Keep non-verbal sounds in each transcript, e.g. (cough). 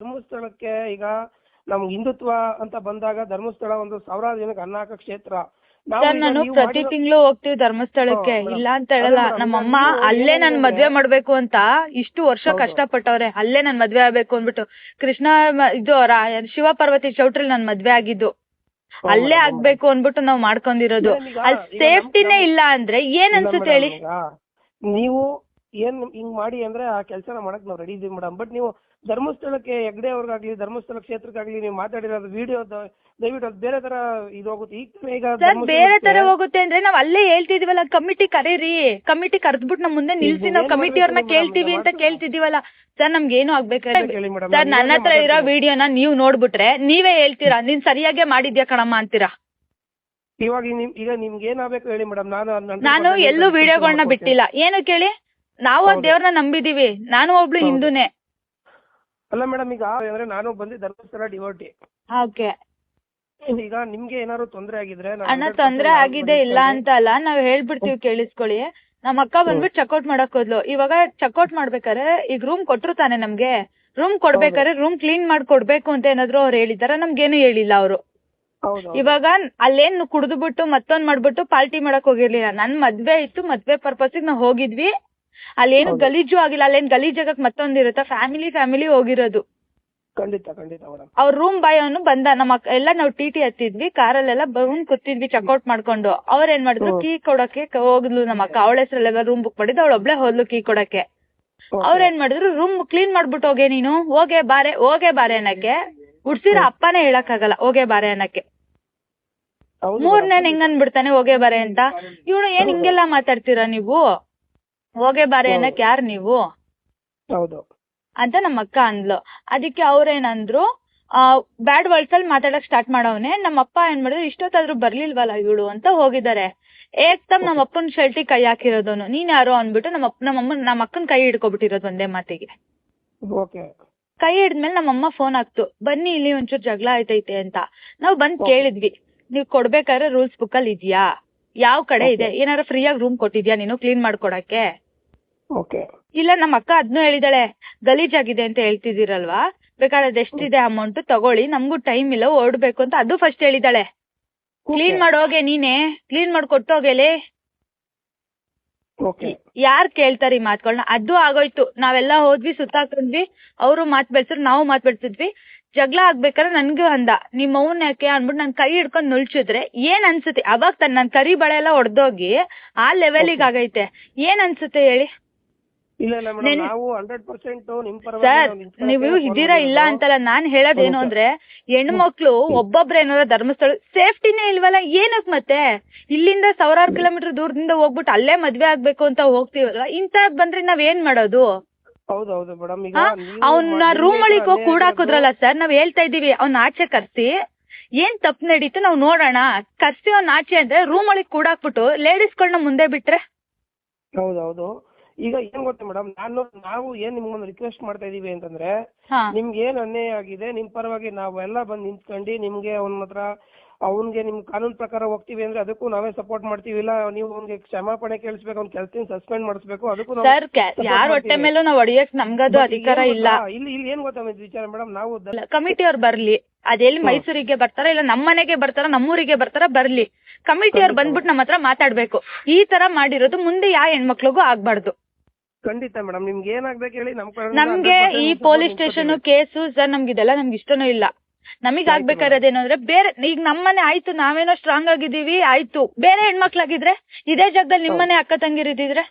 ಧರ್ಮಸ್ಥಳಕ್ಕೆ ಈಗ ನಮ್ಗೆ ಹಿಂದುತ್ವ ಅಂತ ಬಂದಾಗ ಧರ್ಮಸ್ಥಳ ಒಂದು ಸಾವಿರಾರು ಜನಕ್ಕೆ ಅನ್ನ ಹಾಕೋ ಕ್ಷೇತ್ರ. ಸರ್ ನಾನು ಪ್ರತಿ ತಿಂಗಳು ಹೋಗ್ತೀವಿ ಧರ್ಮಸ್ಥಳಕ್ಕೆ. ಇಲ್ಲ ಅಂತ ಹೇಳಲ್ಲ ನಮ್ಮಮ್ಮ ಅಲ್ಲೇ ನನ್ ಮದ್ವೆ ಮಾಡ್ಬೇಕು ಅಂತ ಇಷ್ಟು ವರ್ಷ ಕಷ್ಟ ಪಟ್ಟವ್ರೆ ಅಲ್ಲೇ ನನ್ ಮದ್ವೆ ಆಗ್ಬೇಕು ಅಂದ್ಬಿಟ್ಟು. ಕೃಷ್ಣ ಇದು ಶಿವ ಪಾರ್ವತಿ ಚೌಟ್ರಿಲ್ ನನ್ ಮದ್ವೆ ಆಗಿದ್ದು. ಅಲ್ಲೇ ಆಗ್ಬೇಕು ಅಂದ್ಬಿಟ್ಟು ನಾವ್ ಮಾಡ್ಕೊಂಡಿರೋದು. ಅಲ್ಲಿ ಸೇಫ್ಟಿನೇ ಇಲ್ಲ ಅಂದ್ರೆ ಏನ್ ಅನ್ಸುತ್ತೆ ಹೇಳಿ? ನೀವು ಏನ್ ಹಿಂಗ್ ಮಾಡಿ ಅಂದ್ರೆ ಆ ಕೆಲಸನ ಮಾಡಕ್ ನಾವು ರೆಡಿ ಇದೀವಿ ಮೇಡಮ್ ಬಟ್ ನೀವು ಧರ್ಮಸ್ಥಳಕ್ಕೆ ಹೆಗ್ಡೆ ಅವ್ರಿಗಾಗ್ಲಿ ಧರ್ಮಸ್ಥಳ ಕ್ಷೇತ್ರಕ್ಕಾಗ್ಲಿ ನೀವು ಮಾತಾಡಿರೋದು ವಿಡಿಯೋ ದಯವಿಟ್ಟು ಅದು ಬೇರೆ ತರ ಇದು ಹೋಗುತ್ತೆ. ಈಗ ಈಗ ಸರ್ ಬೇರೆ ತರ ಹೋಗುತ್ತೆ ಅಂದ್ರೆ ನಾವ್ ಅಲ್ಲೇ ಹೇಳ್ತಿದೀವಲ್ಲ ಕಮಿಟಿ ಕರೀರಿ. ಕಮಿಟಿ ಕರೆದ್ಬಿಟ್ಟು ನಮ್ ಮುಂದೆ ನಿಲ್ಸಿ ನಾವ್ ಕಮಿಟಿ ಕಮಿಟಿಯವ್ರನ್ನ ಕೇಳ್ತೀವಿ ಅಂತ. ಕೇಳ್ತಿದೀವಲ್ಲ. ಸರ್ ನಮ್ಗೆ ಏನು ಆಗ್ಬೇಕಾದ್ರೆ ಕೇಳಿ ಸರ್ ನನ್ನ ಹತ್ರ ಇರೋ ವಿಡಿಯೋನ ನೀವ್ ನೋಡ್ಬಿಟ್ರೆ ನೀವೇ ಹೇಳ್ತೀರಾ? ನೀನ್ ಸರಿಯಾಗೆ ಮಾಡಿದ್ಯಾ ಕಣಮ್ಮ ಅಂತೀರಾ? ಇವಾಗ ನಿಮ್ ಈಗ ನಿಮ್ಗೆ ಏನಾಗ್ಬೇಕು ಹೇಳಿ ಮೇಡಮ್ ನಾನು ನಾನು ಎಲ್ಲೂ ವಿಡಿಯೋಗಳನ್ನ ಬಿಟ್ಟಿಲ್ಲ. ಏನು ಕೇಳಿ? ನಾವು ಆ ದೇವ್ರನ್ನ ನಂಬಿದೀವಿ. ನಾನು ಒಬ್ಳು ಹೌದು. ಹಿಂದೂನೇ. ಅಲ್ಲ ಮೇಡಮ್ ಈಗ ಅಂದ್ರೆ ನಾನು ಬಂದು ಧರ್ಮಸ್ಥಳ ಡಿವೋಟಿ ಓಕೆ. ಈಗ ನಿಮ್ಗೆ ಏನಾದ್ರು ತೊಂದ್ರೆ ಆಗಿದ್ರೆ ನಾನು ಅಣ್ಣ 100% ತೊಂದ್ರೆ ಆಗಿದೆ ಇಲ್ಲ ಅಂತ ಅಲ್ಲ ನಾವ್ ಹೇಳ್ಬಿಡ್ತೀವಿ ಕೇಳಿಸ್ಕೊಳ್ಳಿ. ನಮ್ಮ ಅಕ್ಕ ಬಂದ್ಬಿಟ್ಟು ಚೆಕ್ಔಟ್ ಮಾಡಕ್ ಹೋದ್ಲು. ಇವಾಗ ಚೆಕ್ಔಟ್ ಮಾಡ್ಬೇಕಾರೆ ಈಗ ರೂಮ್ ಕೊಟ್ರು ತಾನೆ ನಮ್ಗೆ. ರೂಮ್ ಕೊಡ್ಬೇಕಾದ್ರೆ ರೂಮ್ ಕ್ಲೀನ್ ಮಾಡಿ ಕೊಡ್ಬೇಕು ಅಂತ ಏನಾದ್ರು ಅವ್ರು ಹೇಳಿದಾರ ನಮ್ಗೇನು ಹೇಳಿಲ್ಲ ಅವರು. ಹೌದು ಇವಾಗ ಕುಡ್ದು ಬಿಟ್ಟು ಮತ್ತೊಂದ್ ಮಾಡ್ಬಿಟ್ಟು ಪಾರ್ಟಿ ಮಾಡಕ್ ಹೋಗಿರ್ಲಿಲ್ಲ. ನನ್ ಮದ್ವೆ ಇತ್ತು ಮದ್ವೆ ಪರ್ಪಸ್ ನಾವ್ ಹೋಗಿದ್ವಿ. ಅಲ್ಲೇನು. ಗಲೀಜು ಆಗಿಲ್ಲ ಅಲ್ಲೇನ್ ಗಲೀಜ್ ಆಗಕ್ ಮತ್ತೊಂದ್ ಫ್ಯಾಮಿಲಿ ಫ್ಯಾಮಿಲಿ ಹೋಗಿರೋದು. ಖಂಡಿತ ಖಂಡಿತ ಮೇಡಮ್. ಅವ್ರ ರೂಮ್ ಬಾಯ್ ಅವನು ಬಂದ ನಮ್ಮ ಅಕ್ಕ ಎಲ್ಲ ನಾವು ಟಿ ಟಿ ಹತ್ತಿದ್ವಿ ಕಾರಲ್ಲೆಲ್ಲ ಬಂದ್ ಕೂತಿದ್ವಿ ಚೆಕ್ಔಟ್ ಮಾಡ್ಕೊಂಡು. ಅವ್ರ ಏನ್ ಮಾಡಿದ್ರು ಕೀ ಕೊಡಕ್ಕೆ ಹೋಗ್ಲು ಹೋದ್ಲು ನಮ್ಮ ಅಕ್ಕ. ಅವಳ ಹೆಸರಲ್ಲೆಲ್ಲ ರೂಮ್ ಬುಕ್ ಮಾಡಿದ್ದು ಅವಳ ಒಬ್ಳೆ ಹೋದ್ಲು ಕೀ ಕೊಡಕ್ಕೆ ಅವ್ರ ಏನ್ ಮಾಡಿದ್ರು ರೂಮ್ ಕ್ಲೀನ್ ಮಾಡ್ಬಿಟ್ಟು ಹೋಗೆ ನೀನು ಹೋಗೆ ಬಾರೆ ಹೋಗೆ ಬಾರೆ ಅನ್ನಕ್ಕೆ. ಹುಡ್ಸಿರ. ಅಪ್ಪನೇ ಹೇಳಕ್ಕಾಗಲ್ಲ ಹೋಗೆ ಬಾರೆ ಅನ್ನಕ್ಕೆ. ಮೂರ್ನೇನ್ ಹೆಂಗನ್ ಬಿಡ್ತಾನೆ ಹೆಂಗ್ ಅನ್ಬಿಡ್ತಾನೆ ಹೋಗೆ ಬಾರೆ ಅಂತ. ಇವಳು ಏನ್ ಹಿಂಗೆಲ್ಲ ಮಾತಾಡ್ತೀರಾ ನೀವು? ಹೋಗೆ ಬಾರೆ. ಅನ್ನಕ್ ಯಾರ್ ನೀವು? ಹೌದು. ಅಂತ ನಮ್ಮ ಅಕ್ಕ ಅಂದ್ಲು. ಅದಕ್ಕೆ ಅವ್ರೇನಂದ್ರು ಆ ಬ್ಯಾಡ್ ವರ್ಡ್ಸ್ ಅಲ್ಲಿ ಮಾತಾಡಕ್ ಸ್ಟಾರ್ಟ್ ಮಾಡವ್ನೆ. ನಮ್ಮ ಅಪ್ಪ ಏನ್ ಮಾಡಿದ್ರು ಇಷ್ಟೊತ್ತಾದ್ರೂ ಬರ್ಲಿಲ್ವಲ್ಲ ಇವಳು ಅಂತ ಹೋಗಿದ್ದಾರೆ. ಏಕ್ತಮ್ ನಮ್ಮ ಅಪ್ಪನ ಶರ್ಟಿ ಕೈ ಹಾಕಿರೋದನು ನೀನ್ ಯಾರು ಅನ್ಬಿಟ್ಟು ನಮ್ಮ ಅಪ್ಪ ನಮ್ಮ ಅಕ್ಕನ ಕೈ ಹಿಡ್ಕೊಬಿಟ್ಟಿರೋದು ಒಂದೇ ಮಾತಿಗೆ. ಕೈ ಹಿಡಿದ್ಮೇಲೆ ನಮ್ಮಮ್ಮ ಫೋನ್ ಹಾಕ್ತು. ಬನ್ನಿ ಇಲ್ಲಿ ಒಂಚೂರ್ ಜಗಳ ಆಯ್ತೈತೆ ಅಂತ. ನಾವ್ ಬಂದ್ ಕೇಳಿದ್ವಿ. ನೀವ್ ಕೊಡ್ಬೇಕಾದ್ರೆ ರೂಲ್ಸ್ ಬುಕ್ ಅಲ್ಲಿ ಇದ್ಯಾ? ಯಾವ ಕಡೆ ಇದೆ? ಏನಾರ ಫ್ರೀಯಾಗಿ ರೂಮ್ ಕೊಟ್ಟಿದ್ಯಾ ನೀನು? ಕ್ಲೀನ್ ಮಾಡ್ಕೊಡಕ್ಕೆ? ಇಲ್ಲ ನಮ್ಮ ಅಕ್ಕ ಅದ್ನು ಹೇಳಿದಾಳೆ ಗಲೀಜಾಗಿದೆ ಅಂತ ಹೇಳ್ತಿದಿರಲ್ವಾ ಬೇಕಾದ್ರೆ ಅದೆಷ್ಟಿದೆ ಅಮೌಂಟ್ ತಗೊಳ್ಳಿ ನಮ್ಗೂ ಟೈಮ್ ಇಲ್ಲ ಓಡ್ಬೇಕು ಅಂತ ಅದು ಫಸ್ಟ್ ಹೇಳಿದಾಳೆ. ಕ್ಲೀನ್ ಮಾಡೋಗೆ ನೀನೆ ಕ್ಲೀನ್ ಮಾಡಿ ಕೊಟ್ಟೋಗೆಲೆ ಯಾರ್ ಕೇಳ್ತಾರೆ ಈ ಮಾತುಗಳನ್ನ ಅದು ಆಗೋಯ್ತು. ನಾವೆಲ್ಲ ಹೋದ್ವಿ ಸುತ್ತಾಕೊಂಡ್ವಿ ಅವರು ಮಾತ್ ಬೆಳ್ಸಿದ್ರು ನಾವು ಮಾತ್ ಬೆಳ್ಸಿದ್ವಿ. ಜಗಳ ಆಗ್ಬೇಕಾದ್ರೆ ನನ್ಗೂ ಅಂದ. ನಿಮ್ ಅವ್ನ ಯಾಕೆ? ಅನ್ಬಿಟ್ಟು ನನ್ ಕೈ ಹಿಡ್ಕೊಂಡ್ ನುಳ್ಚಿದ್ರೆ ಏನ್ ಅನ್ಸುತ್ತೆ? ಅವಾಗ ತನ್ ನನ್ ಕರಿ ಬಳೆ ಎಲ್ಲ ಒಡ್ದೋಗಿ ಆ ಲೆವೆಲಿಗೆ ಆಗೈತೆ. ಏನ್ ಅನ್ಸುತ್ತೆ ಹೇಳಿ? ಇಲ್ಲ ಇಲ್ಲ ಮೇಡಮ್ ನಾವು ಹಂಡ್ರೆಡ್ ಪರ್ಸೆಂಟ್ ನಿಮ್ ಪರವಾಗಿ ಸರ್ ನಾವು ನೀವು ಇದೀರಾ ಇಲ್ಲ ಅಂತಲ್ಲ ನಾನ್ ಹೇಳೋದೇನು. ಅಂದ್ರೆ ಹೆಣ್ಮಕ್ಳು ಒಬ್ಬೊಬ್ರು ಏನಾರ ಧರ್ಮಸ್ಥಳ ಸೇಫ್ಟಿನೇ ಇಲ್ವಲ್ಲ ಏನಕ್ ಮತ್ತೆ? ಇಲ್ಲಿಂದ ಸಾವಿರಾರು ಕಿಲೋಮೀಟರ್ ದೂರದಿಂದ ಹೋಗ್ಬಿಟ್ಟು ಅಲ್ಲೇ ಮದ್ವೆ ಆಗ್ಬೇಕು ಅಂತ ಹೋಗ್ತೀವಲ್ಲ ಇಂತ ಬಂದ್ರೆ ನಾವ್ ಏನ್ ಮಾಡೋದು? ಹೌದು ಹೌದು ಮೇಡಮ್ ಈಗ? ನೀವು ಅವ್ನ ರೂಮ್ ಒಳಗೆ ಹೋಗಿ ಕೂಡಾಕುದ್ರಲ್ಲ ಸರ್ ನಾವ್ ಹೇಳ್ತಾ ಇದೀವಿ ಅವ್ನ ಆಚೆ ಕರ್ಸಿ. ಏನ್ ತಪ್ಪು ನಡೀತು ನಾವ್ ನೋಡೋಣ. ಕರ್ಸಿ ಅವ್ನ ಆಚೆ ಅಂದ್ರೆ ರೂಮ್ ಒಳಗೆ ಕೂಡಾಕ್ಬಿಟ್ಟು ಲೇಡೀಸ್ಗಳನ್ನ ಮುಂದೆ ಬಿಟ್ರೆ. ಹೌದೌದು. ಹೌದು ಈಗ ಏನ್ ಗೊತ್ತಾ ಮೇಡಮ್ ನಾನು ನಾವು ಏನ್ ನಿಮ್ಗೊಂದು ರಿಕ್ವೆಸ್ಟ್ ಮಾಡ್ತಾ ಇದೀವಿ ಅಂತಂದ್ರೆ ಹಾ. ನಿಮ್ಗೆ ಏನ್ ಅನ್ಯಾಯ ಆಗಿದೆ ನಿಮ್ ಪರವಾಗಿ ನಾವೆಲ್ಲ ಬಂದ್ ನಿಂತ್ಕೊಂಡು ನಿಮ್ಗೆ ಅವನ್ ಹತ್ರ ಅವನ್ಗೆ ನಿಮ್ ಕಾನೂನ್ ಪ್ರಕಾರ ಹೋಗ್ತೀವಿ ಅಂದ್ರೆ ಅದಕ್ಕೂ ನಾವೇ ಸಪೋರ್ಟ್ ಮಾಡ್ತೀವಿ. ಇಲ್ಲ ನೀವು ಅವ್ನಿಗೆ ಕ್ಷಮಾಪಣೆ ಕೇಳಿಸ್ಬೇಕು ಅವ್ನ ಕೆಲಸದಿಂದ ಸಸ್ಪೆಂಡ್ ಮಾಡಿಸ್ಬೇಕು ಅದಕ್ಕೂ ನಾವು ಸರ್ support ಯಾರ ಹೊಟ್ಟೆ. ಮೇಲೂ ನಾವ್ ಹೊಡಿಯಕ್ ನಮ್ಗದು ಅಧಿಕಾರ ಇಲ್ಲ. ಇಲ್ಲಿ ಇಲ್ಲಿ ಏನ್ ಗೊತ್ತಾ ವಿಚಾರ ಮೇಡಮ್ ನಾವು ಕಮಿಟಿ ಅವ್ರು ಬರ್ಲಿ. ಅದೆಲ್ಲಿ. ಮೈಸೂರಿಗೆ ಬರ್ತಾರ ಇಲ್ಲ ನಮ್ಮ ಮನೆಗೆ ಬರ್ತಾರ ನಮ್ಮೂರಿಗೆ ಬರ್ತಾರ ಬರ್ಲಿ. ಕಮಿಟಿ ಅವ್ರು. ಬಂದ್ಬಿಟ್ಟು ನಮ್ಮ ಹತ್ರ ಮಾತಾಡ್ಬೇಕು. ಈ ತರ ಮಾಡಿರೋದು ಮುಂದೆ ಯಾವ ಹೆಣ್ಮಕ್ಳಿಗೂ ಆಗ್ಬಾರ್ದು. ಖಂಡಿತ ಮೇಡಮ್ ನಿಮ್ಗೆ ಏನಾಗ್ಬೇಕು ಹೇಳಿ ನಮ್ ನಮ್ಗೆ ಈ ಪೊಲೀಸ್ ಸ್ಟೇಷನ್ ಕೇಸು ಸರ್ ನಮ್ಗೆ ಇದೆಲ್ಲ ನಮ್ಗೆ ಇಷ್ಟನೂ ಇಲ್ಲ. ನಮಗ್ ಆಗ್ಬೇಕಾದ್ರೆ ಆಗ್ಬೇಕಾಗಿರೋದೇನು ಅಂದ್ರೆ ಬೇರೆ ಈಗ ನಮ್ಮನೆ ಆಯ್ತು ನಾವೇನೋ ಸ್ಟ್ರಾಂಗ್ ಆಗಿದ್ದೀವಿ ಆಯ್ತು. ಬೇರೆ ಹೆಣ್ಮಕ್ಳಾಗಿದ್ರೆ ಇದೇ ಜಾಗದಲ್ಲಿ ನಿಮ್ಮನೆ ಅಕ್ಕ ತಂಗಿರಿದ್ರೆ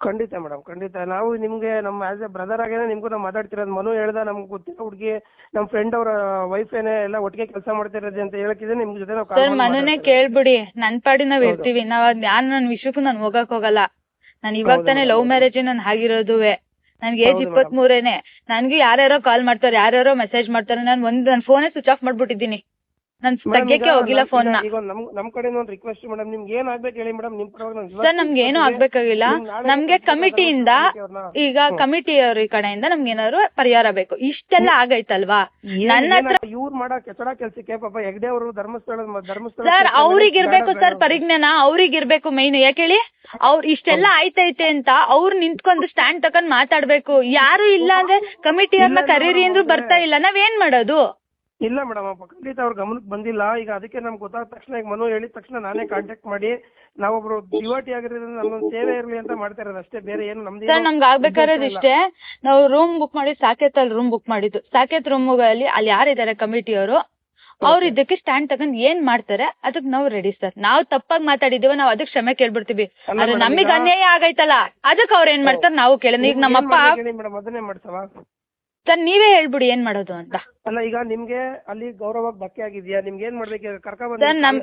ಖಂಡಿತ ಮೇಡಮ್ ಖಂಡಿತ. ನಾವು ನಿಮ್ಗೆ ನಮ್ಮ ಆಸ್ ಎ ಬ್ರದರ್ ಆಗೇನೆ ನಿಮ್ಗೂ ನಾವು ಮಾತಾಡ್ತಿರೋದು. ಮನು ಹೇಳ್ದ ನಮ್ಗೆ ಗೊತ್ತಿರೋ ಹುಡುಗಿ ನಮ್ಮ ಫ್ರೆಂಡ್ ಅವರ ವೈಫ್ ಏನೇ ಎಲ್ಲ ಒಟ್ಟಿಗೆ ಕೆಲಸ ಮಾಡ್ತಿರೋದು ಅಂತ ಹೇಳಕ್ಕಿದ್ರೆ ನಿಮ್ ಜೊತೆ ನಾವು ಸರ್ ಮನನೇ. ಕೇಳ್ಬಿಡಿ. ನನ್ ಪಾಡಿ ನಾವ್ ಇರ್ತೀವಿ. ನಾವ್ ಅದ್ ನಾನ್ ನನ್ ವಿಷಯಕ್ಕೂ ನಾನ್ ಹೋಗಕ್ ಹೋಗಲ್ಲ. ನಾನ್ ಇವಾಗ ತಾನೇ ಲವ್ ಮ್ಯಾರೇಜ್ ನಾನು ಆಗಿರೋದುವೆ ನನ್ಗೆ ಏಜ್ ಇಪ್ಪತ್ ಮೂರೇನೆ ನನ್ಗೆ ಯಾರ್ಯಾರೋ ಕಾಲ್ ಮಾಡ್ತಾರೆ ಯಾರ್ಯಾರೋ ಮೆಸೇಜ್ ಮಾಡ್ತಾರೆ. ನಾನ್ ಒಂದ್ ನನ್ ಫೋನೇ ಸ್ವಿಚ್ ಆಫ್ ಮಾಡ್ಬಿಟ್ಟಿದ್ದೀನಿ. ನಾನು ಹೋಗಿಲ್ಲ ಫೋನ್ನ. ಈಗ ಒಂದ್ ನಮ್ ಒಂದು ರಿಕ್ವೆಸ್ಟ್ ಮೇಡಮ್ ನಿಮ್ಗೆ ಏನ್ ಆಗ್ಬೇಕು ಹೇಳಿ ಮೇಡಮ್ ನಿಮ್ ಪರವಾಗಿ ನಾನು ಸರ್ ನಮ್ಗೆ ಏನು ಆಗ್ಬೇಕಾಗಿಲ್ಲ. ನಮ್ಗೆ ಕಮಿಟಿಯಿಂದ ಈಗ ಕಮಿಟಿ ಅವ್ರ ಕಡೆಯಿಂದ ನಮ್ಗೆ ಏನಾದ್ರು ಪರಿಹಾರ ಬೇಕು. ಇಷ್ಟೆಲ್ಲ ಆಗೈತಲ್ವಾ? ನನ್ನ ಹತ್ರ ಇವ್ರು ಮಾಡೋ ಕೆಸಡ ಕೆಲ್ಸಕ್ಕೆ ಪಾಪ ಹೆಗ್ಡೆ ಅವರು ಧರ್ಮಸ್ಥಳ ಧರ್ಮಸ್ಥಳ ಸರ್ ಅವ್ರಿಗಿರ್ಬೇಕು ಸರ್ ಪರಿಜ್ಞಾನ ಅವ್ರಿಗಿರ್ಬೇಕು ಮೈನ್ ಯಾಕೆ ಹೇಳಿ? ಅವ್ರ ಇಷ್ಟೆಲ್ಲ ಆಯ್ತೈತೆ ಅಂತ ಅವ್ರು ನಿಂತ್ಕೊಂಡು ಸ್ಟ್ಯಾಂಡ್ ತಕೊಂಡ್ ಮಾತಾಡ್ಬೇಕು. ಯಾರು ಇಲ್ಲ ಅಂದ್ರೆ ಕಮಿಟಿಯವ್ರನ್ನ ಕರೀರಿ ಅಂದ್ರು ಅಂದ್ರೆ- ಬರ್ತಾ ಇಲ್ಲ. ನಾವೇನ್ ಮಾಡೋದು? ಇಲ್ಲ ಮೇಡಮ್ ಖಂಡಿತ ಅವ್ರ ಗಮನಕ್ಕೆ ಬಂದಿಲ್ಲ. ಈಗ ಅದಕ್ಕೆ ನಮ್ಗೆ ಗೊತ್ತಾದ ತಕ್ಷಣ ಈಗ ಮನು ಹೇಳಿದ ತಕ್ಷಣ ನಾನೇ ಕಾಂಟ್ಯಾಕ್ಟ್ ಮಾಡಿ ನಾವೊಬ್ರು ಡಿವೋಟಿ ಆಗಿರೋದ್ರಿಂದ ನಮ್ಮೊಂದು ಸೇವೆ ಇರಲಿ ಅಂತ ಮಾಡ್ತಾ ಇರೋದು ಅಷ್ಟೇ. ಬೇರೆ ಏನು ನಮ್ದು ಸರ್ ನಮ್ಗೆ ಆಗ್ಬೇಕಾಗಿರೋದು ಇಷ್ಟೇ. ನಾವು ರೂಮ್ ಬುಕ್ ಮಾಡಿ ಸಾಕೇತ್ ಅಲ್ಲಿ ರೂಮ್ ಬುಕ್ ಮಾಡಿದ್ದು. ಸಾಕೇತ್ ರೂಮ್ಗಳಲ್ಲಿ ಅಲ್ಲಿ ಯಾರಿದ್ದಾರೆ ಕಮಿಟಿಯವರು ಅವ್ರು? ಇದಕ್ಕೆ ಸ್ಟ್ಯಾಂಡ್ ತಗೊಂಡ್ ಏನ್ ಮಾಡ್ತಾರೆ? ಅದಕ್ಕೆ ನಾವು ರೆಡಿ ಸರ್. ನಾವು ತಪ್ಪಾಗಿ ಮಾತಾಡಿದೀವ ನಾವು ಅದಕ್ಕೆ ಕ್ಷಮೆ ಕೇಳ್ಬಿಡ್ತೀವಿ. ಆದ್ರೆ ನಮಗ್ ಅನ್ಯಾಯ ಆಗೈತಲ್ಲ ಅದಕ್ಕೆ ಅವ್ರ ಏನ್ ಮಾಡ್ತಾರೆ? ನಾವು ಕೇಳೋಣ ಈಗ ನಮ್ಮಪ್ಪ ಮೇಡಮ್ ಅದನ್ನೇ ಮಾಡ್ಸವಾ? ಸರ್ ನೀವೇ ಹೇಳ್ಬಿಡಿ ಏನ್ ಮಾಡೋದು ಅಂತ. ಅಲ್ಲ ಈಗ ನಿಮ್ಗೆ ಅಲ್ಲಿ ಗೌರವ ಬಕ್ಕೆ ಆಗಿದ್ಯಾ ನಿಮ್ಗೆ ಏನ್ ಮಾಡ್ಬೇಕು? ಸರ್, ನಮ್-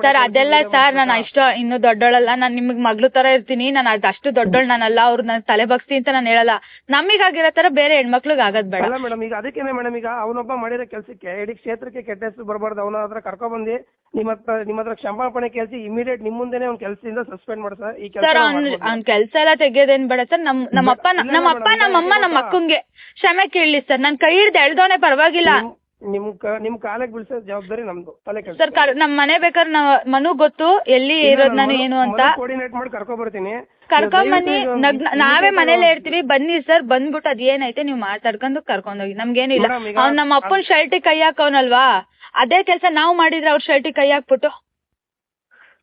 ಸರ್ ಅದೆಲ್ಲ ಸರ್ ನಾನು ಇಷ್ಟ ಇನ್ನು ದೊಡ್ಡೋಳಲ್ಲ ನಾನು ನಿಮ್ಗ್ ಮಗ್ಳು ತರ ಇರ್ತೀನಿ ನಾನು ಅದ್ ಅಷ್ಟು ದೊಡ್ಡೋಳ್ ನಾನಲ್ಲ ಅವ್ರು ನನ್ ತಲೆ ಬಗ್ಸಿ ಅಂತ ನಾನು ಹೇಳಲ್ಲ. ನಮಗಾಗಿರೋ ತರ ಬೇರೆ ಹೆಣ್ಮಕ್ಳಿಗೆ ಆಗದ್ ಬೇಡ. ಅಲ್ಲ ಮೇಡಮ್ ಈಗ ಅದಕ್ಕೇನೆ ಮೇಡಮ್ ಈಗ ಅವನೊಬ್ಬ ಮಾಡಿರೋ ಕೆಲಸಕ್ಕೆ ಇಡೀ ಕ್ಷೇತ್ರಕ್ಕೆ ಕೆಟ್ಟ ಹೆಸರು ಬರಬಾರ್ದು ಅವನ ಹತ್ರ ಕರ್ಕೊ ಬಂದಿ ನಿಮ್ಮ ಹತ್ರ ನಿಮ್ಮ ಹತ್ರ ಕ್ಷಮಾಪಣೆ ಕೇಳಿಸಿ ಇಮಿಡಿಯೇಟ್ ನಿಮ್ ಮುಂದೆನೆ ಅವ್ನ ಕೆಲಸದಿಂದ ಸಸ್ಪೆಂಡ್ ಮಾಡ್ಸ ಈ ಸರ್ ಅವ್ನ್ ಕೆಲಸ ಅವ್ನ್ ಕೆಲ್ಸ ಎಲ್ಲ ತೆಗಿಯೋದೇನ್ ಬೇಡ ಸರ್ ನಮ್ ನಮ್ಮಪ್ಪ ಅಪ್ಪ ನಮ್ಮಪ್ಪ ಅಪ್ಪ ನಮ್ಮಮ್ಮ ನಮ್ಮ? ಅಕ್ಕಂಗೆ ಕ್ಷಮೆ ಕೇಳಲಿ ಸರ್. ನಾನ್ ಕೈ ಹಿಡ್ದು ಎಳ್ದವನೇ ಪರವಾಗಿಲ್ಲ. ನಿಮ್ ಕ- ನಿಮ್ ಕಾಲಕ್ಕೆ ಬೀಳ್ಸೋ ಜವಾಬ್ದಾರಿ ನಮ್ದು ತಲೆ ಸರ್ ಕರ್- ನಮ್ ಮನೆ ಬೇಕಾದ್ರೆ ನಾವ್ ಮನು ಗೊತ್ತು ಎಲ್ಲಿ ಇರೋದ್ ನಾನು ಏನು ಅಂತ. ಕೋರ್ಡಿನೇಟ್ ಮಾಡಿ ಕರ್ಕೊಂಡ್ ಬರ್ತೀನಿ. ಕರ್ಕೊಂಡ್ ಬನ್ನಿ. ನಗ್- ನಾವೇ ಮನೇಲೆ ಇರ್ತೀವಿ. ಬನ್ನಿ ಸರ್. ಬಂದ್ಬಿಟ್ಟು ಅದ್ ಏನೈತೆ ನೀವ್ ಮಾತಾಡ್ಕೊಂಡು ಕರ್ಕೊಂಡೋಗಿ ನಮ್ಗೇನಿಲ್ಲ Madam, ಈಗ ಅವ್ನ್ ನಮ್ಮ ಅಪ್ಪನ್ ಶರ್ಟಿ ಕೈ ಹಾಕವನಲ್ವಾ? ಅದೇ ಕೆಲಸ ನಾವು ಮಾಡಿದ್ರೆ ಅವ್ರ ಶರ್ಟಿ ಕೈ ಹಾಕ್ಬಿಟ್ಟು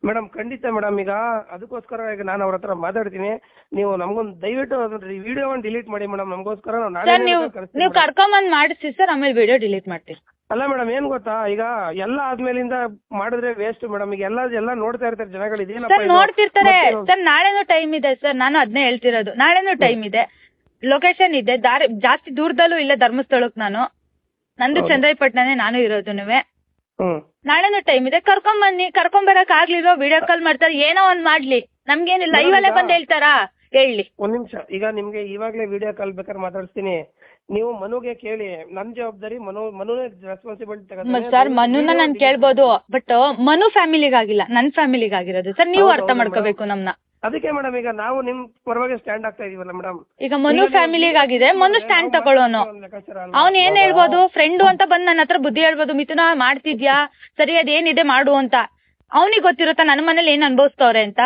ಮೇಡಮ್ ಖಂಡಿತ ಮೇಡಮ್. ಈಗ ಅದಕ್ಕೋಸ್ಕರ ಈಗ ನಾನು ಅವ್ರ ಹತ್ರ ಮಾತಾಡ್ತೀನಿ. ನೀವು ನಮ್ಗೊಂದು ದಯವಿಟ್ಟು ವಿಡಿಯೋ ಒಂದು ಡಿಲೀಟ್ ಮಾಡಿ ಮೇಡಮ್. ನಮಗೋಸ್ಕರ ನಾವು ನಾಳೆ ಸರ್ ನೀವು ಕಳಿಸ್ತೀವಿ ನೀವು madam. ಕರ್ಕೊಂಬಂದ್ ಮಾಡಿಸಿ ಸರ್ ಆಮೇಲೆ ವಿಡಿಯೋ ಡಿಲೀಟ್ ಮಾಡ್ತೀವಿ ಅಲ್ಲ ಮೇಡಮ್ ಏನ್ ಗೊತ್ತಾ? ಈಗ ಎಲ್ಲ ಆದ್ಮೇಲಿಂದ ಮಾಡಿದ್ರೆ ವೇಸ್ಟ್ ಮೇಡಮ್. ಈಗ ಎಲ್ಲ ಎಲ್ಲ ನೋಡ್ತಾ ಇರ್ತಾರೆ ಜನಗಳು. ಇದೇನಪ್ಪ ಸರ್ ಇದು? ನೋಡ್ತಿರ್ತಾರೆ. ಮತ್ತೆ- ಸರ್ ನಾಳೆನು ಟೈಮ್ ಇದೆ ಸರ್. ನಾನು ಅದನ್ನೇ ಹೇಳ್ತಿರೋದು. ನಾಳೆನು ಟೈಮ್ ಇದೆ. ಲೊಕೇಶನ್ ಇದೆ. ದಾರಿ ಜಾಸ್ತಿ ದೂರದಲ್ಲೂ ಇಲ್ಲ ಧರ್ಮಸ್ಥಳಕ್ಕೆ ನಾನು. ನಂದು ಹೌದು. ಚಂದ್ರಾಯಪಟ್ಟಣನೇ ನಾನು ಇರೋದು ಹ್ಮ್. ನಾಳೆನೂ ಟೈಮ್ ಇದೆ. ಕರ್ಕೊಂಡ್ ಬನ್ನಿ ಕರ್ಕೊಂಡ್ ಬರಕ್ ಆಗ್ಲಿಲ್ವಾ? ವಿಡಿಯೋ ಕಾಲ್ ಮಾಡ್ತಾರೆ. ಏನೋ ಒಂದ್ ಮಾಡ್ಲಿ. ನಮ್ಗೇನು ಲೈವ್ ಅಲ್ಲೇ ಬಂದ್ ಹೇಳ್ತಾರಾ? ಹೇಳಿ. ಒಂದ್ ನಿಮಿಷ. ಈಗ ನಿಮ್ಗೆ ಇವಾಗ್ಲೇ ವಿಡಿಯೋ ಕಾಲ್ ಬೇಕಾದ್ರೆ ಮಾತಾಡ್ತೀನಿ ನೀವು ಮನುಗೆ ಕೇಳಿ. ನಮ್ ಜವಾಬ್ದಾರಿ ಮನು ಮನುನೇ ರೆಸ್ಪಾನ್ಸಿಬಿಲಿಟಿ ಸರ್ ಮನುನ ನಾನ್ ಕೇಳ್ಬೋದು. ಬಟ್ ಮನು ಫ್ಯಾಮಿಲಿಗಾಗಿಲ್ಲ ನನ್ ಫ್ಯಾಮಿಲಿಗಾಗಿರೋದು ಸರ್ ನೀವು ಅರ್ಥ ಮಾಡ್ಕೋಬೇಕು ನಮ್ನ. ಅದಕ್ಕೆ ಮೇಡಮ್ ಈಗ ನಾವು ನಿಮ್ ಪರವಾಗಿ ಸ್ಟ್ಯಾಂಡ್ ಆಗ್ತಾ ಇದೀವಲ್ಲ ಮೇಡಮ್ ಈಗ ಮನು ಫ್ಯಾಮಿಲಿಗಾಗಿದೆ ಮನು ಸ್ಟ್ಯಾಂಡ್ ತಗೊಳ್ಳೋನು. ಅವ್ನ್ ಏನ್ ಹೇಳ್ಬೋದು? ಫ್ರೆಂಡು ಅಂತ ಬಂದ್ ನನ್ನ ಹತ್ರ ಬುದ್ಧಿ ಹೇಳ್ಬೋದು ಮಿಥುನ ಮಾಡ್ತಿದ್ಯಾ? ಸರಿ ಅದೇನಿದೆ ಮಾಡು ಅಂತ. ಅವನಿಗೆ ಗೊತ್ತಿರುತ್ತಾ ನನ್ನ ಮನೇಲಿ ಏನ್ ಅನ್ಭವಿಸ್ತವ್ರೆ ಅಂತ?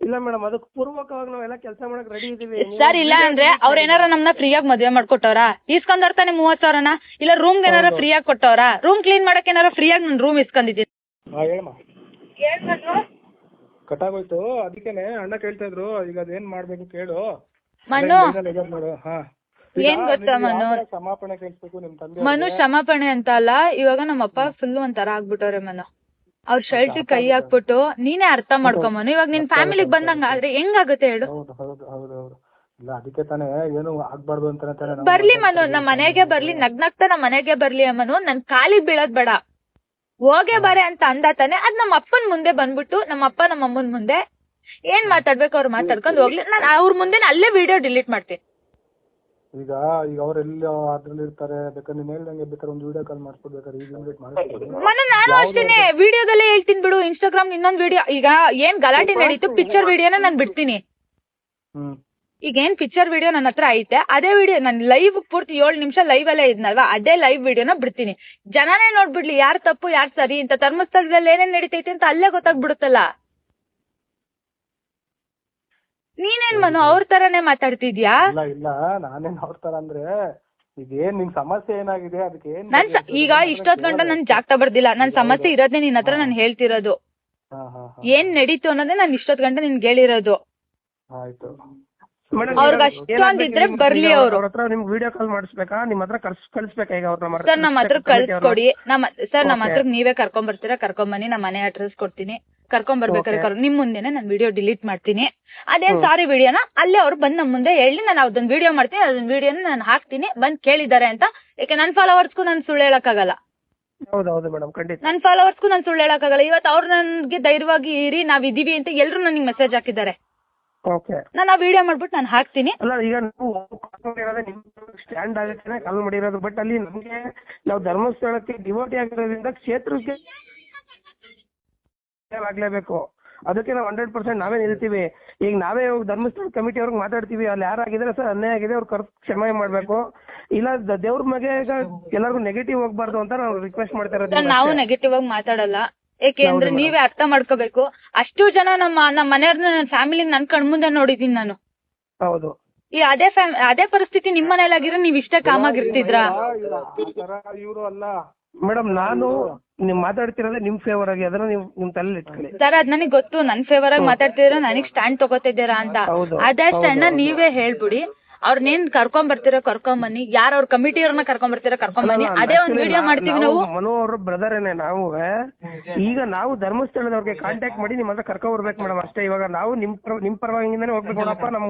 ಇಲ್ಲ ಮೇಡಮ್ ಅದಕ್ಕೆ ಪೂರ್ವಕವಾಗಿ ನಾವೆಲ್ಲ ಕೆಲಸ ಮಾಡಕ್ ರೆಡಿ ಇದೀವಿ. ಸರ್ ಇಲ್ಲ ಅಂದ್ರೆ ಅವ್ರ ಏನಾರ ನಮ್ನ ಫ್ರೀಯಾಗಿ ಮದ್ವೆ ಮಾಡ್ಕೊಟ್ಟವ್ರ? ಇಸ್ಕೊಂಡವ್ರ ತಾನೆ ಮೂವತ್ ಸಾವಿರನ? ಇಲ್ಲ ರೂಮ್ ಏನಾರ. ಫ್ರೀಯಾಗಿ ಕೊಟ್ಟವ್ರ? ರೂಮ್ ಕ್ಲೀನ್ ಮಾಡಕ್ ಏನಾರ ಫ್ರೀಯಾಗಿ ನನ್ ರೂಮ್ ಇಸ್ಕೊಂಡಿದ್ದೀನಿ ಹಾ ಹೇಳಮ್ಮ. ಕಟ್ಟಾಗೋಯ್ತು. ಅದಕ್ಕೇನೆ ಅಣ್ಣ ಕೇಳ್ತಾ ಇದ್ರು ಈಗ ಅದೇನ್ ಮಾಡ್ಬೇಕು ಕೇಳು. ಮನು! ಹಾ. ಏನ್ ಗೊತ್ತಾ ಮನು? ಕ್ಷಮಾಪಣೆ ಕೇಳಿಸ್ಬೇಕು ನಿಮ್ ತಂದೆ ಮನು ಕ್ಷಮಾಪಣೆ ಅಂತ ಅಲ್ಲ ಇವಾಗ ನಮ್ಮಪ್ಪ ಫುಲ್ ಒಂಥರ ಆಗ್ಬಿಟ್ಟವ್ರೆ ಮನು. ಅವ್ರ ಶರ್ಟ್ ಕೈ ಹಾಕ್ಬಿಟ್ಟು ನೀನೇ ಅರ್ಥ ಮಾಡ್ಕೊ ಮನು. ಇವಾಗ ನಿನ್ ಫ್ಯಾಮಿಲಿಗ್ ಬಂದಂಗ ಆದ್ರೆ ಹೆಂಗಾಗುತ್ತೆ ಹೇಳು? ಹೌದು ಹೌದು ಹೌದು ಹೌದು. ಇಲ್ಲ ಅದಕ್ಕೆ ತಾನೇ ಏನು ಆಗ್ಬಾರ್ದು ಅಂತ ಬರ್ಲಿ ಮನು ನಮ್ಮ ನಮ್ ಮನೆಗೆ ಬರ್ಲಿ ನಗ್ನಗ್ತಾ ನಮ್ ಮನೆಗೆ ಬರ್ಲಿ ಮನು. ನನ್ ಕಾಲಿಗ್ ಬೀಳೋದ್ ಬೇಡ. ಹೋಗೇ ಬಾರೆ ಅಂತ ಅಂದ ತಾನೆ ಅದ್ ನಮ್ಮ ಅಪ್ಪನ್ ಮುಂದೆ ಬಂದ್ಬಿಟ್ಟು ನಮ್ಮ ಅಪ್ಪ ನಮ್ಮ ಅಮ್ಮನ್ ಮುಂದೆ ಏನ್ ಮಾತಾಡ್ಬೇಕು ಅವ್ರು ಮಾತಾಡ್ಕೊಂಡು ಹೋಗ್ಲಿ. ನಾನು ಅವ್ರ ಮುಂದೆ ಅಲ್ಲೇ ವಿಡಿಯೋ ಡಿಲೀಟ್ ಮಾಡ್ತೀನಿ. ಈಗ ಈಗ ಅವ್ರೆಲ್ಲ ಅದ್ರಲ್ಲಿ ಇರ್ತಾರೆ ಬೇಕಾದ್ರೆ ನೀನ್ ಹೇಳ್ದಂಗೆ ಬೇಕಾದ್ರೆ ಒಂದು ವಿಡಿಯೋ ಕಾಲ್ ಮಾಡಿಸ್ಕೊಡ್ಬೇಕಾದ್ರೆ ಈಗ ಇನ್ವೈಟ್ ಮಾಡಿಸ್ಕೊಡಿ ಮನು ನಾನು ಅಷ್ಟೇನೆ ವಿಡಿಯೋದಲ್ಲೇ ಹೇಳ್ತೀನಿ ಬಿಡು ಇನ್ಸ್ಟಾಗ್ರಾಮ್ ಇನ್ನೊಂದ್ ವಿಡಿಯೋ ಈಗ ಏನ್ ಗಲಾಟೆ ನಡೀತು ಪಿಕ್ಚರ್ ವಿಡಿಯೋನ ನಾನ್ ಬಿಡ್ತೀನಿ. ಹ್ಮ್. ಈಗ ಏನ್ ಪಿಕ್ಚರ್ ವಿಡಿಯೋ ನನ್ನ ಹತ್ರ ಐತೆ ಅದೇ ವಿಡಿಯೋ ನಾನು ಲೈವ್ ಪೂರ್ತಿ ಏಳು ನಿಮಿಷ ಲೈವ್ ಅಲ್ಲೇ ಇದ್ನಲ್ವಾ ಅದೇ ಲೈವ್ ವಿಡಿಯೋನ ಬಿಡ್ತೀನಿ. ಜನನೇ ನೋಡ್ಬಿಡ್ಲಿ ಯಾರ್ ತಪ್ಪು ಯಾರ್ ಸರಿ ಅಂತ ಧರ್ಮಸ್ಥಳದಲ್ಲಿ ಏನೇನ್ ನಡೀತೈತೆ ಅಂತ ಅಲ್ಲೇ ಗೊತ್ತಾಗ್ಬಿಡುತ್ತಲ್ಲ. ನೀನೇನ್ ಮನು ಅವ್ರ ತರನೇ ಮಾತಾಡ್ತಿದ್ಯಾ? ಇಲ್ಲ ಇಲ್ಲ ನಾನೇನ್ ಅವ್ರ ತರ ಅಂದ್ರೆ ಇದೇನ್ ನಿನ್ ಸಮಸ್ಯೆ ಏನಾಗಿದೆ ಅದಕ್ಕೆ ಏನ್ ನನ್ ಸ- ಈಗ ಇಷ್ಟೊತ್ ಗಂಟ ನನ್ ಜಾಗ್ತಾ ಬರ್ದಿಲ್ಲ ನನ್ ಸಮಸ್ಯೆ ಇರೋದೇ ನಿನ್ ಹತ್ರ ನಾನು ಹೇಳ್ತಿರೋದು. ಹಾ ಹಾ ಹಾ. ಏನ್ ನಡೀತು ಅನ್ನೋದೇ ನಾನು ಇಷ್ಟೊತ್ ಗಂಟ ನಿನ್ಗೆ ಹೇಳಿರೋದು. ಆಯ್ತು. Madam, ಅವ್ರಿಗೆ ಈಗ ಅಷ್ಟೊಂದ್ ಏನಾಗ್ಬೇಕು ಇದ್ರೆ ಬರ್ಲಿ ಅವ್ರು. ಅವ್ರ ಹತ್ರ ನಿಮ್ಗೆ ವಿಡಿಯೋ ಕಾಲ್ ಮಾಡಿಸ್ಬೇಕಾ? ನಿಮ್ ಹತ್ರ ಕಳ್ಸ್ ಕಳ್ಸ್ಬೇಕಾ ಈಗ ಅವ್ರನ್ನ ಸರ್ ನಮ್ಮ ಹತ್ರ ಕಳ್ಸ್ಕೊಡಿ. ನಮ್ಮ ಸರ್ ನಮ್ಮ ಹತ್ರ ನೀವೇ ಕರ್ಕೊಂಡ್ ಬರ್ತೀರಾ ಕರ್ಕೊಂಡ್ ಬನ್ನಿ ನಮ್ಮ ಮನೆ ಅಡ್ರೆಸ್ ಕೊಡ್ತೀನಿ. ಕರ್ಕೊಂಡ್ ಬರ್ಬೇಕಾದ್ರೆ. ಕರ್- ನಿಮ್ ಮುಂದೆನೆ ನಾನು ವಿಡಿಯೋ ಡಿಲೀಟ್ ಮಾಡ್ತೀನಿ. ಅದೇ ಸಾರಿ ವಿಡಿಯೋನ ಅಲ್ಲೇ ಅವ್ರು ಬಂದ್ ನಮ್ ಮುಂದೆ ಹೇಳಿ ನಾನು ಅದನ್ನ ವಿಡಿಯೋ ಮಾಡ್ತೀನಿ ಅದನ್ನ ವಿಡಿಯೋನ ನಾನು ಹಾಕ್ತೀನಿ ಬಂದ್ ಕೇಳಿದ್ದಾರೆ ಅಂತ. ಯಾಕೆ ನನ್ ಫಾಲೋವರ್ಸ್ಗೂ ನಾನು ಸುಳ್ಳು ಹೇಳಕ್ಕಾಗಲ್ಲ? ಹೌದೌದು ಮೇಡಮ್ ಖಂಡಿತ. ನನ್ನ ಫಾಲೋವರ್ಸ್ಗೂ ನಾನು ಸುಳ್ಳು ಹೇಳಕ್ಕಾಗಲ್ಲ. ಇವತ್ತು ಅವ್ರು ನನ್ಗೆ ಧೈರ್ಯವಾಗಿ ಇರಿ ನಾವ್ ಇದೀವಿ ಅಂತ ಎಲ್ರು ನನಗೆ ಮೆಸೇಜ್ ಹಾಕಿದ್ದಾರೆ. ಓಕೆ ನಾನು ಆ ವಿಡಿಯೋ ಮಾಡ್ಬಿಟ್ಟು ನಾನು ಹಾಕ್ತೀನಿ. ಅಲ್ಲ ಈಗ ನಾವು ಸ್ಟ್ಯಾಂಡ್ ಆಗುತ್ತೆ ಕಾಲ್ ಮಾಡಿರೋದು. ಬಟ್ ಅಲ್ಲಿ ನಮ್ಗೆ ನಾವು ಧರ್ಮಸ್ಥಳಕ್ಕೆ ಡಿವೋಟಿ ಆಗಿರೋದ್ರಿಂದ ಕ್ಷೇತ್ರಕ್ಕೆ ಆಗ್ಲೇಬೇಕು. ಅದಕ್ಕೆ ನಾವು ಹಂಡ್ರೆಡ್ ಪರ್ಸೆಂಟ್ ನಾವೇ ನಿಲ್ತೀವಿ. ಈಗ ನಾವೇ ಧರ್ಮಸ್ಥಳ ಕಮಿಟಿ ಅವ್ರಿಗೆ ಮಾತಾಡ್ತೀವಿ. ಅಲ್ಲಿ ಯಾರಾಗಿದ್ರೆ ಸರ್? ಅನ್ಯಾಯ ಆಗಿದೆ ಅವ್ರು ಕರ್ ಕ್ಷಮೆ ಮಾಡ್ಬೇಕು. ಇಲ್ಲ ದೇವ್ರ ಮಗೆ ಈಗ ಎಲ್ಲರಿಗೂ ನೆಗೆಟಿವ್ ಹೋಗ್ಬಾರ್ದು ಅಂತ ನಾವು ರಿಕ್ವೆಸ್ಟ್ ಮಾಡ್ತಾ ಇರೋದು ನಾವು ನೆಗೆಟಿವ್ ಆಗಿ ಮಾತಾಡಲ್ಲ. ಏಕೆಂದ್ರೆ ಅಂದ್ರೆ ನೀವೇ ಅರ್ಥ ಮಾಡ್ಕೋಬೇಕು. ಅಷ್ಟು ಜನ ನಮ್ಮ ನಮ್ಮ ಮನೆಯವ್ರನ್ನ ನನ್ನ ಫ್ಯಾಮಿಲಿ ನನ್ ಕಣ್ಮುಂದೆ ನೋಡಿದೀನಿ ನಾನು. ಹೌದು. ಈ ಅದೇ ಫ್ಯಾಮ್ ಅದೇ ಪರಿಸ್ಥಿತಿ ನಿಮ್ಮ ಮನೇಲಾಗಿರೋ ನೀವ್ ಇಷ್ಟ ಕಾಮಾಗಿರ್ತಿದ್ರ ಇವರು ಅಲ್ಲ. ಮೇಡಮ್ ನಾನು ನೀವು ಮಾತಾಡ್ತಿರೋದೇ ನಿಮ್ ಫೇವರ್ ಆಗಿ ಅದನ್ನ ನೀವು ನಿಮ್ ತಲೆ ಇಟ್ಕೊಳ್ಳಿ. ಸರ್ ಅದ್ ನನಗೆ ಗೊತ್ತು. ನನ್ ಫೇವರ್ ಆಗಿ ಮಾತಾಡ್ತಿದ್ರೆ ನನಗ್ ಸ್ಟ್ಯಾಂಡ್ ತಗೋತಿದ್ದೀರಾ ಅಂತ. ಅದೇ ಸ್ಟ್ಯಾಂಡ್. ನೀವೇ ಹೇಳ್ಬಿಡಿ. ಅವ್ರನ್ನೇನ್ ಕರ್ಕೊಂಡ್ ಬರ್ತೀರ ಕರ್ಕೊಂಡ್ ಬನ್ನಿ. ಯಾರ ಅವ್ರ ಕಮಿಟಿಯವ್ರನ್ನ ಕರ್ಕೊಂಡ್ ಬರ್ತೀರ ಕರ್ಕೊಂಡ್ ಬನ್ನಿ. ಅದೇ ಒಂದ್ ವಿಡಿಯೋ ಮಾಡ್ತೀವಿ ನಾವು. ಮನು ಅವ್ರ ಬ್ರದರೇನೆ ನಾವು ಈಗ ನಾವು ಧರ್ಮಸ್ಥಳದವ್ರಿಗೆ ಕಾಂಟ್ಯಾಕ್ಟ್ ಮಾಡಿ ನಿಮ್ಮ ಹತ್ರ ಕರ್ಕೊಂಡ್ ಬರ್ಬೇಕು ಮೇಡಮ್ ಅಷ್ಟೇ. ಇವಾಗ ನಾವು ನಿಮ್ ನಿಮ್ ಪರವಾಗಿಂದಾನೆ ಹೋಗ್ಬೇಕು ನೋಡಪ್ಪ. ನಮ್ಮ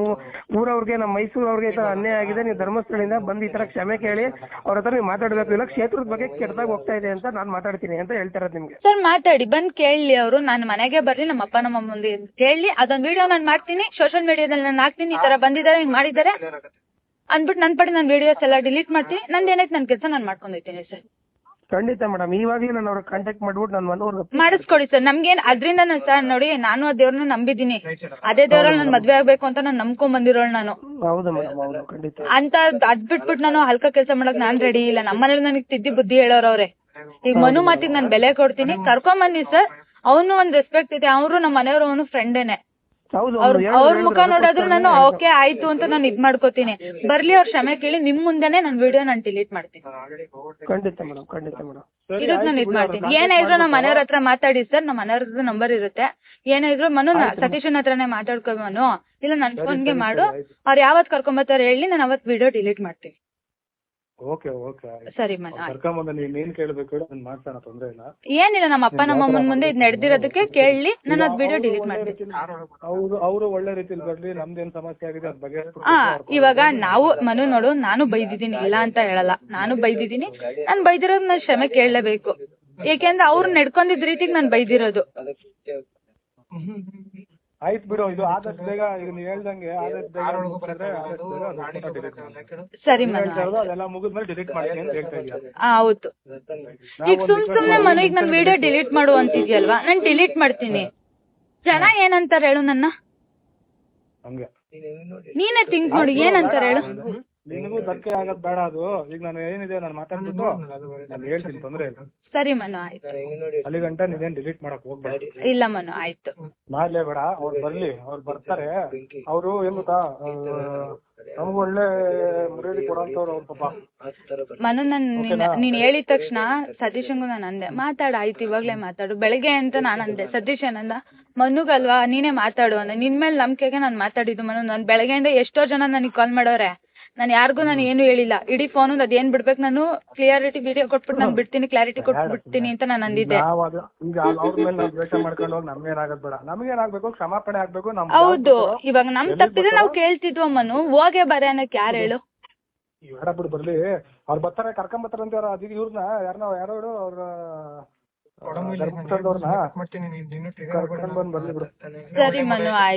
ಊರವ್ರಿಗೆ ನಮ್ಮ ಮೈಸೂರು ಅವ್ರಿಗೆ ಈ ತರ ಅನ್ಯಾಯ ಆಗಿದೆ. ನೀವು ಧರ್ಮಸ್ಥಳದಿಂದ ಬಂದು ಈ ತರ ಕ್ಷಮೆ ಕೇಳಿ ಅವ್ರ ಹತ್ರ ನೀವು ಮಾತಾಡ್ಬೇಕು. ಇಲ್ಲ ಕ್ಷೇತ್ರದ ಬಗ್ಗೆ ಕೆಟ್ಟದಾಗ ಹೋಗ್ತಾ ಇದೆ ಅಂತ ನಾನು ಮಾತಾಡ್ತೀನಿ ಅಂತ ಹೇಳ್ತಾರ ನಿಮ್ಗೆ. ಸರ್ ಮಾತಾಡಿ. ಬಂದ್ ಕೇಳಿ ಅವರು. ನಾನು ಮನೆಗೆ ಬರ್ಲಿ ನಮ್ಮ ಅಪ್ಪ ನಮ್ಮ ಮುಂದೆ ಕೇಳಿ ಅದೊಂದ್ ವಿಡಿಯೋ ನಾನು ಮಾಡ್ತೀನಿ. ಸೋಷಿಯಲ್ ಮೀಡಿಯಾದಲ್ಲಿ ನಾನು ಹಾಕ್ತೀನಿ. ಈ ತರ ಬಂದಿದ್ದಾರೆ ಹಿಂಗ್ ಮಾಡಿದ್ದಾರೆ. ಅಂದ್ಬಿಟ್ಟು ನನ್ ಪಡೆ ನಾನು ವಿಡಿಯೋಸ್ ಎಲ್ಲ ಡಿಲೀಟ್ ಮಾಡ್ತೀನಿ. ನಂದು ಏನೈತೆ ನನ್ನ ಕೆಲಸ ನಾನು ಮಾಡ್ಕೊಂಡಿರ್ತೀನಿ ಸರ್. ಖಂಡಿತ ಮೇಡಮ್. ಇವಾಗಲೇ ನಾನು ಅವ್ರಿಗೆ ಕಾಂಟ್ಯಾಕ್ಟ್ ಮಾಡ್ಬಿಟ್ಟು ನಾನು ಮನೋರ್ಗೆ ಮಾಡಿಸ್ಕೊಡಿ ಸರ್. ನಮ್ಗೇನ್ ನಾನು ಸರ್ ನೋಡಿ ನಾನು ಆ ದೇವ್ರನ್ನ ನಂಬಿದ್ದೀನಿ. ಅದೇ ದೇವ್ರಲ್ಲಿ ನಾನು ಮದ್ವೆ ಆಗ್ಬೇಕು ಅಂತ ನಾನು ನಂಬ್ಕೊಂಡ್ ಬಂದಿರೋಳು ನಾನು. ಹೌದು ಮೇಡಮ್ ಹೌದು. ಖಂಡಿತ. ಅಂತ ಅದ್ ಬಿಟ್ಬಿಟ್ಟು ನಾನು ಹಲ್ಕ ಕೆಲಸ ಮಾಡಕ್ ನಾನ್ ರೆಡಿ ಇಲ್ಲ. ನಮ್ಮನೇಲಿ ನನಗೆ ತಿದ್ದಿ ಬುದ್ಧಿ ಹೇಳೋರವ್ರೆ ಈಗ ಮನು ಮಾತಿಗೆ ನಾನು ಬೆಲೆ ಕೊಡ್ತೀನಿ. ಕರ್ಕೊಂಡ್ ಬನ್ನಿ ಸರ್. ಅವನು ಒಂದ್ ರೆಸ್ಪೆಕ್ಟ್ ಇದೆ. ಅವರು ನಮ್ಮ ಮನೆಯವರು ಅವನು ಫ್ರೆಂಡೇನೆ ಹೌದು ಅವ್ರ ಮುಖ ನೋಡಿದ್ರೆ ನಾನು ಓಕೆ ಆಯ್ತು ಅಂತ ನಾನು ಇದ್ ಮಾಡ್ಕೋತೀನಿ. ಬರ್ಲಿ ಅವ್ರ ಕ್ಷಮೆ ಕೇಳಿ ನಿಮ್ ಮುಂದೆನೆ ನನ್ ವಿಡಿಯೋ ನಾನು ಡಿಲೀಟ್ ಮಾಡ್ತೀನಿ. ಖಂಡಿತ ಮೇಡಮ್ ಖಂಡಿತ ಮೇಡಮ್ ಇದಕ್ ನಾನು ಇದ್ ಮಾಡ್ತೀನಿ. ಏನೇ ಇದ್ರು ನಮ್ಮ ಮನೆಯವ್ರ ಹತ್ರ ಮಾತಾಡಿ ಸರ್ ನಮ್ಮ ಹತ್ರ ನಂಬರ್ ಇರುತ್ತೆ. ಏನೇ ಇದ್ರು ಮನು ನ- ಸತೀಶನ್ ಹತ್ರನೇ ಮಾತಾಡ್ಕೊ ಮನು. ಇಲ್ಲ ನನ್ ಫೋನ್ಗೆ ಮಾಡು. ಅವ್ರು ಯಾವತ್ ಕರ್ಕೊಂಬರ್ತಾರೆ ಹೇಳಿ ನಾನು ಅವತ್ ವಿಡಿಯೋ ಡಿಲೀಟ್ ಮಾಡ್ತೀನಿ. ಓಕೆ ಓಕೆ ಸರಿ ಮನು ಆಯ್ತು. ಕರ್ಕೊಂಬಂದ ನೀನ್ ಏನ್ ಕೇಳ್ಬೇಕು ಹೇಳು ನಾನು ಮಾಡ್ತಾನ ತೊಂದ್ರೆ ಇಲ್ಲ. ಏನಿಲ್ಲ ನಮ್ಮ ಅಪ್ಪ ನಮ್ಮ ಅಮ್ಮನ ಮುಂದೆ ಇದ್ ನಡೆದಿರೋದಕ್ಕೆ ಕೇಳಿ ನಾನು ಅದ್ ವಿಡಿಯೋ ಡಿಲೀಟ್ ಮಾಡ್ತೀನಿ. ಅವರು ಅವರು ಒಳ್ಳೆ ರೀತಿಲಿ ಬರ್ಲಿ ನಮ್ದೇನ್ ಸಮಸ್ಯೆ ಆಗಿದೆ ಅದ್ ಬಗ್ಗೆ ಹಾ ಇವಾಗ ನಾವು ಮನು ನೋಡು ನಾನು ಬೈದಿದ್ದೀನಿ ಇಲ್ಲ ಅಂತ ಹೇಳಲ್ಲ. ನಾನು ಬೈದಿದ್ದೀನಿ ನಾನು ಬೈದಿರೋದ್ನ ನಾನು ಕ್ಷಮೆ ಕೇಳಲೇಬೇಕು. ಏಕೆಂದ್ರೆ ಅವ್ರು ನಡ್ಕೊಂಡಿದ್ ರೀತಿಗೆ ನಾನು ಬೈದಿರೋದು. ಆಯ್ತು ಬಿಡು ಇದು ಆದಷ್ಟು ಬೇಗ ಈಗ ನೀವು ಹೇಳ್ದಂಗೆ ಆದಷ್ಟು ಬೇಗ. ಸರಿ ಅದೆಲ್ಲ ಮುಗಿದ್ಮೇಲೆ ಡಿಲೀಟ್ ಮಾಡ್ತೀನಿ ಅಂತ ಹೇಳ್ತಾ ಹೌದು. ಈಗ ಸುಮ್ ಸುಮ್ನೆ ಮನೆಗ್ ಈಗ ನನ್ ವಿಡಿಯೋ ಡಿಲೀಟ್ ಮಾಡು ಅಂತಿದ್ಯಲ್ವಾ? ನಾನು ಡಿಲೀಟ್ ಮಾಡ್ತೀನಿ. ಜನ ಏನಂತಾರೆ ಹೇಳು ನನ್ನ? ಹಂಗೆ. ನೀನೇ ತಿಂಕ್ ನೋಡಿ ಏನಂತಾರೆ ಹೇಳು? ನಿನಗೂ ಧಕ್ಕೆ ಆಗೋದ್ ಬೇಡ ಅದು. ಈಗ ನಾನು ಏನಿದೆ ನಾನು ಮಾತಾಡ್ಬಿಟ್ಟು ನಾನು ಹೇಳ್ತೀನಿ ತೊಂದ್ರೆ ಇಲ್ಲ. ಸರಿ ಮನು ಆಯ್ತು. ಅಲ್ಲಿ ಗಂಟ ನೀನೇನ್ ಡಿಲೀಟ್ ಮಾಡಕ್ ಹೋಗ್ಬೇಡ. ಇಲ್ಲ ಮನು ಆಯ್ತು. ಮಾಡ್ಲೇ ಬೇಡ ಅವ್ರು ಬರ್ಲಿ ಅವ್ರು ಬರ್ತಾರೆ. ಅವರು ಏನ್ ಗೊತ್ತಾ ನಮ್ಗ ಒಳ್ಳೆ ಮರ್ಯಾದೆ ಕೊಡಂತವ್ರು ಅವ್ರ ಪಾಪ. ಮನು ನನ್ ನೀನ್- ನೀನ್ ಹೇಳಿದ ತಕ್ಷಣ ಸತೀಶಂಗು ನಾನು ಅಂದೆ ಮಾತಾಡ ಆಯ್ತು ಇವಾಗ್ಲೇ ಮಾತಾಡು. ಬೆಳಗ್ಗೆ ಅಂತ ನಾನು ಅಂದೆ. ಸತೀಶ್ ಏನಂದ ಮನುಗಲ್ವಾ ನೀನೇ ಮಾತಾಡು ಅಂದ ನಿನ್ ಮೇಲೆ ನಂಬಿಕೆಗೆ ನಾನು ಮಾತಾಡಿದ್ದು ಮನು. ನಾನು ಬೆಳಗ್ಗೆಯಿಂದ ಎಷ್ಟೋ ಜನ ನನಗೆ ಕಾಲ್ ಮಾಡೋರೆ. ನಾನು ಯಾರಿಗೂ ನಾನು ಏನು ಹೇಳಿಲ್ಲ. ಇಡೀ ಫೋನ್ ಅದೇನ್ ಬಿಡ್ಬೇಕು ನಾನು ಕ್ಲಿಯಾರಿಟಿ ವಿಡಿಯೋ ಕೊಟ್ಬಿಟ್ಟು ನಾನು ಬಿಡ್ತೀನಿ ಕ್ಲಾರಿಟಿ ಕೊಟ್ಬಿಡ್ತೀನಿ ಅಂತ ನಾನು ಅಂದಿದ್ದೆ ನಾವ್ ಈಗ ಅವ್ರ ಮೇಲೆ ನಾವು ದ್ವೇಷ (laughs) ಮಾಡ್ಕೊಂಡು ಹೋಗಿ ನಮ್ಗೇನಾಗದ್ ಬೇಡ. ನಮ್ಗೇನಾಗ್ಬೇಕು ಕ್ಷಮಾಪಣೆ ಆಗ್ಬೇಕು? ನಮ್ ಹೌದು. ಇವಾಗ ನಮ್ ತಪ್ಪಿದ್ರೆ ನಾವು ಕೇಳ್ತಿದ್ವ ಮನು ಹೋಗೇ ಬರೆ ಅನ್ನಕ್ ಯಾರು ಹೇಳು? ಬೇಡ ಬಿಡು ಬರ್ಲಿ. ಅವ್ರು ಬರ್ತಾರೆ ಕರ್ಕೊಂಡ್ ಬರ್ತಾರೆ ಅಂತ ಅದಕ್ಕೆ ಇವ್ರನ್ನ ಯಾರನ್ನ ಯಾರೋ ಹೇಳು ಅವ್ರ ಧರ್ಮಸ್ಥಳದವ್ರನ್ನ ಕರ್ಕೊಂಡ್ ಬಂದ್ ಬರ್ಲಿ ಬಿಡು. ಸರಿ ಮನು ಆಯ್ತು